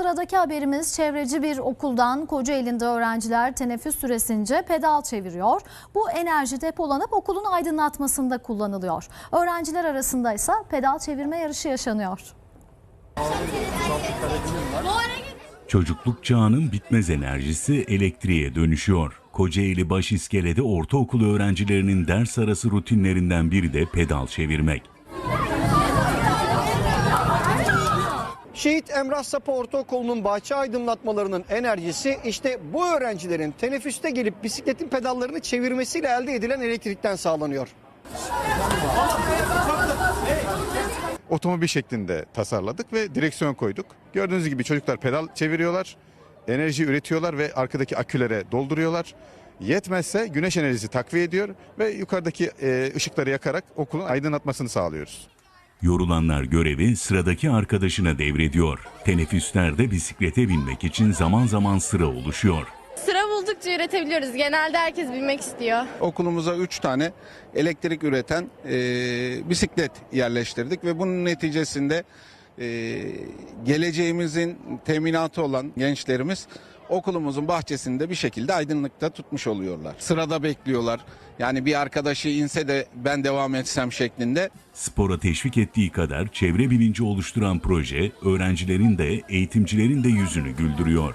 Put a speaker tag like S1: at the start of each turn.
S1: sıradaki haberimiz çevreci bir okuldan Kocaeli'nde öğrenciler teneffüs süresince pedal çeviriyor. Bu enerji depolanıp okulun aydınlatmasında kullanılıyor. Öğrenciler arasında ise pedal çevirme yarışı yaşanıyor.
S2: Çocukluk çağının bitmez enerjisi elektriğe dönüşüyor. Kocaeli Başiskele'de ortaokul öğrencilerinin ders arası rutinlerinden biri de pedal çevirmek.
S3: Şehit Emrah Sapa Ortaokulu'nun bahçe aydınlatmalarının enerjisi işte bu öğrencilerin teneffüste gelip bisikletin pedallarını çevirmesiyle elde edilen elektrikten sağlanıyor.
S4: otomobil şeklinde tasarladık ve direksiyon koyduk. Gördüğünüz gibi çocuklar pedal çeviriyorlar, enerji üretiyorlar ve arkadaki akülere dolduruyorlar. Yetmezse güneş enerjisi takviye ediyor ve yukarıdaki e, ışıkları yakarak okulun aydınlatmasını sağlıyoruz.
S2: Yorulanlar görevi sıradaki arkadaşına devrediyor. Teneffüslerde bisiklete binmek için zaman zaman sıra oluşuyor.
S5: Sıra buldukça üretebiliyoruz. Genelde herkes binmek istiyor.
S6: okulumuza 3 tane elektrik üreten e, bisiklet yerleştirdik ve bunun neticesinde e, geleceğimizin teminatı olan gençlerimiz okulumuzun bahçesinde bir şekilde aydınlıkta tutmuş oluyorlar. Sırada bekliyorlar. Yani bir arkadaşı inse de ben devam etsem şeklinde
S2: Spora teşvik ettiği kadar çevre bilinci oluşturan proje öğrencilerin de eğitimcilerin de yüzünü güldürüyor.